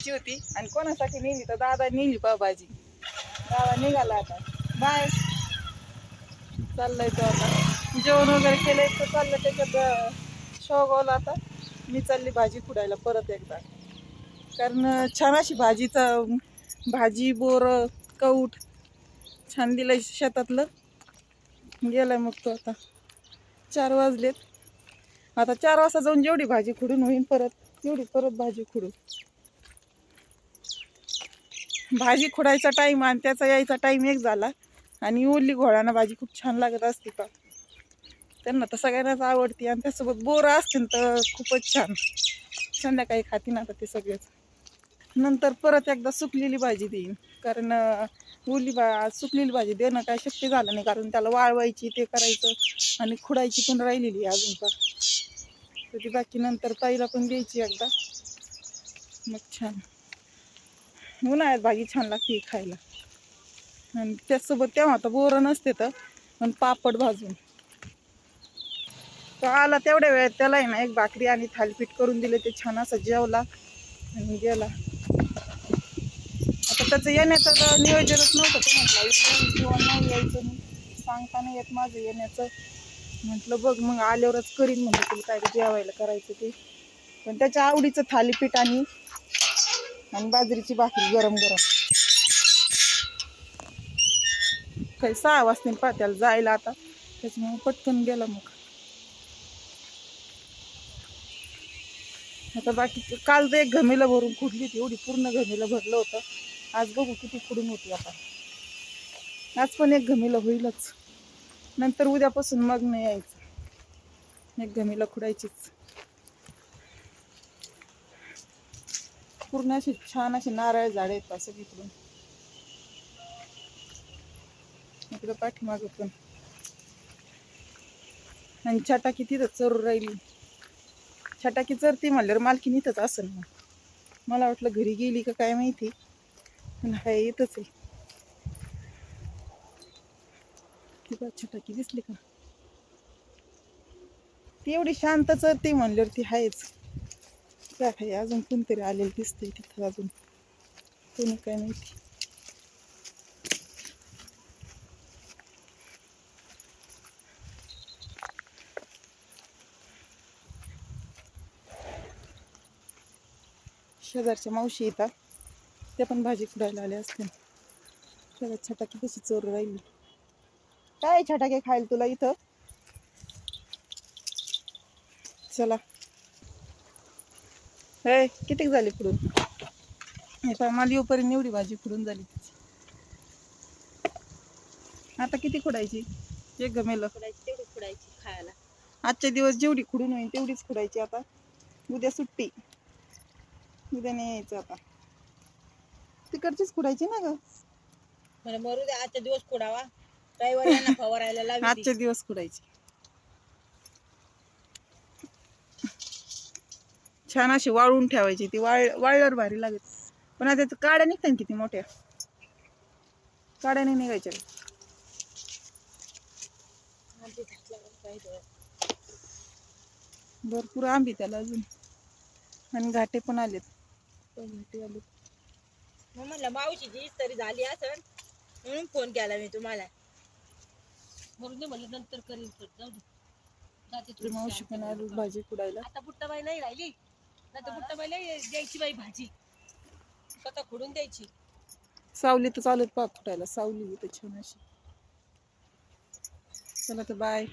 ची होती. आणि कोणासाठी नेली तर दादा नेली पावभाजी. दादा निघाला आता. बाय. चाललंय तो आता जेवण वगैरे केलंय तर चाललं त्याच्यात अं, शेवगावला आता. मी चालली भाजी खुडायला परत एकदा. कारण छान अशी भाजीचा भाजी बोर कौट छान दिलंय शेतातलं. गेलाय मग तो आता. चार वाजलेत. आता चार वाजता जाऊन जेवढी भाजी खुडून होईन परत तेवढी परत भाजी खुडू भाजी खुडायचा टाईम आणि त्याचा यायचा टाईम एक झाला. आणि ओली घोळानं भाजी खूप छान लागत असते का त्यांना तर सगळ्यांनाच आवडते आणि त्यासोबत बोरं असतील तर खूपच छान. संध्याकाळी खातीन आता ते सगळेच. नंतर परत एकदा सुकलेली भाजी देईन. कारण ओली बा सुकलेली भाजी देणं काय शक्य झालं नाही. कारण त्याला वाळवायची ते करायचं आणि खुडायची पण राहिलेली आहे अजून का तर ती बाकी नंतर ताईला पण द्यायची एकदा. मग छान. उन्हाळ्यात भाजी छान लागते खायला. आणि त्याचसोबत तेव्हा आता बोरं नसते तर पण पापड भाजून. तो आला तेवढ्या वेळात त्याला ना एक भाकरी आणि थालीपीठ करून दिले ते छान असं जेवला आणि गेला. आता त्याचं येण्याचं तर नियोजनच नव्हतं तो म्हटलं किंवा नाही यायचं सांगता नाही येत माझं येण्याचं. म्हटलं बघ मग आल्यावरच करीन. म्हणजे तुला काय जेवायला करायचं ते. पण त्याच्या आवडीचं थालीपीठ आणि आणि बाजरीची भाकरी गरम गरम. काही सहा वाजता पात्याला जायला आता. त्याच्यामुळे पटकन गेला मग. आता बाकी काल तर एक घमेला भरून खुडली होती. एवढी पूर्ण घमेला भरलं होतं. आज बघू किती खुडून होती आता. आज पण एक घमेला होईलच. नंतर उद्यापासून मग नाही यायचं. एक घमेला खुडायचीच. पूर्ण अशी छान अशी नारळ झाड आहेत असं इकडून. इकडं पाठीमागं पण. आणि छटाकी तिथं चरू राहिली. छटाकी चरते म्हणल्यावर मालकीन इथंच असेल मग मला वाटलं घरी गेली का काय माहिती. पण हाय इथंच आहे. तिथं छटाकी दिसली का? ती एवढी शांत चरते म्हणल्यावर ती आहेच काय आहे. अजून कोणतरी आलेलं दिसतंय तिथं अजून. कोणी काय माहिती. शेजारच्या मावशी येतात. त्या पण भाजी खुडायला आल्या असतील. त्याला छटाकी कशी चोर राहिली. काय छटाके खायला तुला इथं? चला. हे किती झाली खुडून? हे मला येऊपर्यंत एवढी भाजी खुडून झाली तिची. आता किती खुडायची? एक गमेल खुडायची तेवढी खुडायची खायला. आजचे दिवस जेवढी खुडून होईल तेवढीच खुडायची आता. उद्या सुट्टी. उद्या नाही यायचं आता. तिकडचीच खुडायची ना ग? मला मरू दे आजचा दिवस खुडावा. रविवारी यांना फवारायला लावी आजचे दिवस खुडायची. छान अशी वाळून ठेवायची ती वाळ वाळल्यावर भारी लागत पण आता काड्या निघतात किती मोठ्या. काड्या नाही निघायच्या. भरपूर आंबी त्याला अजून. आणि घाटे पण आलेत. पण घाटे आलेत मग म्हणलं मावशीची तरी झाली असन म्हणून फोन केला मी तुम्हाला. मरून दे म्हणलं नंतर करीन जाऊ दे. मावशी पण आली भाजी कुडायला. आता बुट्टाबाई नाही राहिली. नाही आता पहिले द्यायची बाई भाजी. स्वतः खुडून द्यायची. सावली तर चालत पा फुटायला. सावली तर छान अशी. चला तर बाय